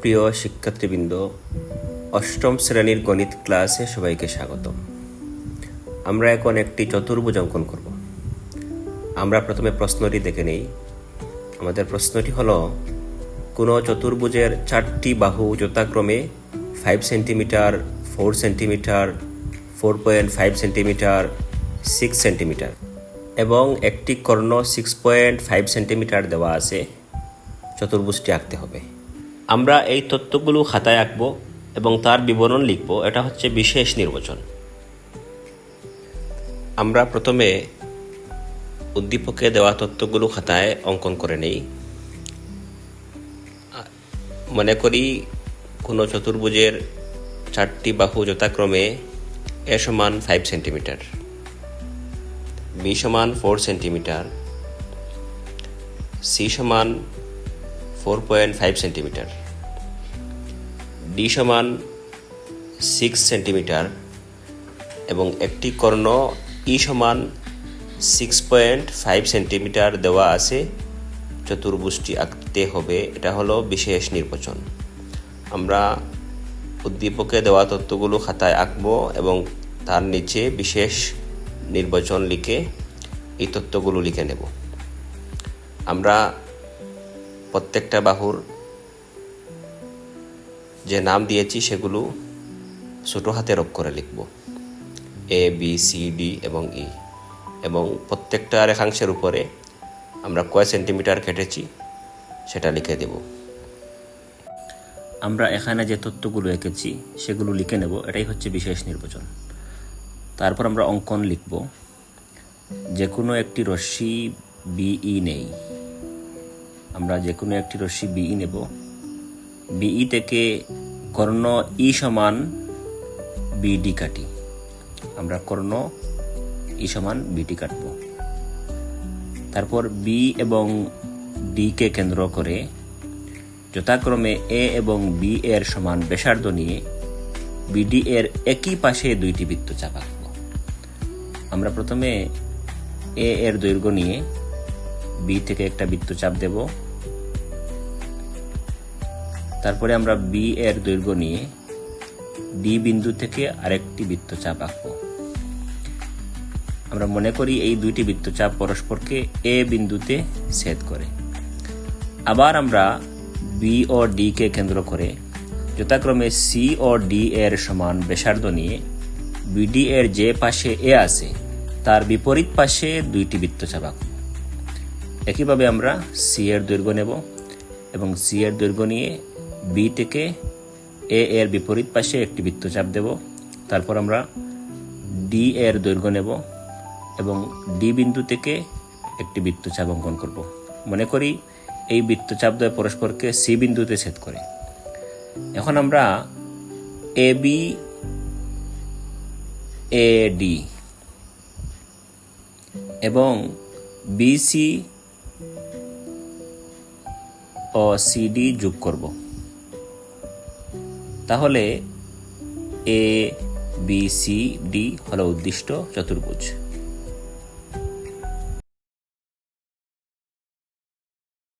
প্রিয় শিক্ষার্থীবৃন্দ, অষ্টম শ্রেণির গণিত ক্লাসে সবাইকে স্বাগতম। আমরা এখন একটি চতুর্ভুজ অঙ্কন করব। আমরা প্রথমে প্রশ্নটি দেখে নেই। আমাদের প্রশ্নটি হলো, কোনো চতুর্ভুজের চারটি বাহু যথাক্রমে five centimetre four centimetre four point five centimetre six centimetre এবং একটি কর্ণ সিক্স পয়েন্ট ফাইভ সেন্টিমিটার দেওয়া আছে। চতুর্ভুজটি আঁকতে হবে। আমরা এই তথ্যগুলো খাতায় আঁকবো এবং তার বিবরণ লিখব। এটা হচ্ছে বিশেষ নির্বাচন। আমরা প্রথমে উদ্দীপকে দেওয়া তথ্যগুলো খাতায় অঙ্কন করে নেই। মনে করি কোনো চতুর্ভুজের চারটি বাহু যথাক্রমে এ সমান ফাইভ সেন্টিমিটার বি সমান ফোর সেন্টিমিটার সি সমান four point five centimetre. D সমান সিক্স সেন্টিমিটার এবং একটি কর্ণ ই সমান সিক্স পয়েন্ট ফাইভ সেন্টিমিটার দেওয়া আছে। চতুর্ভুজটি আঁকতে হবে, এটা হলো বিশেষ নির্বাচন। আমরা উদ্দীপকে দেওয়া তথ্যগুলো খাতায় আঁকবো এবং তার নিচে বিশেষ নির্বাচন লিখে এই তথ্যগুলো লিখে নেব। আমরা প্রত্যেকটা বাহুর যে নাম দিয়েছি সেগুলো ছোটো হাতের অক্ষরে লিখব। এ বি সি ডি এবং ই এবং প্রত্যেকটা রেখাংশের উপরে আমরা কয় সেন্টিমিটার কেটেছি সেটা লিখে দেব। আমরা এখানে যে তথ্যগুলো এঁকেছি সেগুলো লিখে নেব, এটাই হচ্ছে বিশেষ নির্বাচন। তারপর আমরা অঙ্কন লিখব। যে কোনো একটি রশ্মি বিই নেই। আমরা যে কোনো একটি রশ্মি বিই নেব। বিই থেকে কর্ণ ই সমান বিডি কাটি। আমরা কর্ণ ই সমান বিটি কাটব। তারপর বি এবং ডি কে কেন্দ্র করে যথাক্রমে এ এবং বি এর সমান ব্যাসার্ধ নিয়ে বিডি এর একই পাশে দুইটি বৃত্তচাপ আঁকব আমরা প্রথমে এ এর দৈর্ঘ্য নিয়ে বি থেকে একটা বৃত্তচাপ দেব। তারপরে আমরা বি এর দৈর্ঘ্য নিয়ে ডি বিন্দু থেকে আরেকটি বৃত্তচাপ আঁকব। আমরা মনে করি এই দুইটি বৃত্তচাপ পরস্পরকে এ বিন্দুতে ছেদ করে। আবার আমরা বি ও ডি কে কেন্দ্র করে যথাক্রমে সি ও ডি এর সমান ব্যাসার্ধ নিয়ে বিডি এর যে পাশে এ আছে, তার বিপরীত পাশে দুইটি বৃত্তচাপ আঁকব। একইভাবে আমরা সি এর দৈর্ঘ্য নেব এবং সি এর দৈর্ঘ্য নিয়ে বি থেকে এ এর বিপরীত পাশে একটি বৃত্তচাপ দেব। তারপর আমরা ডি এর দৈর্ঘ্য নেব এবং ডি বিন্দু থেকে একটি বৃত্তচাপ অঙ্কন করব। মনে করি এই বৃত্তচাপ দ্বয় পরস্পরকে সি বিন্দুতে ছেদ করে। এখন আমরা এ বি এ ডি এবং বিসি ও সিডি যোগ করব। তাহলে এ বি সি ডি হলো উদ্দিষ্ট চতুর্ভুজ।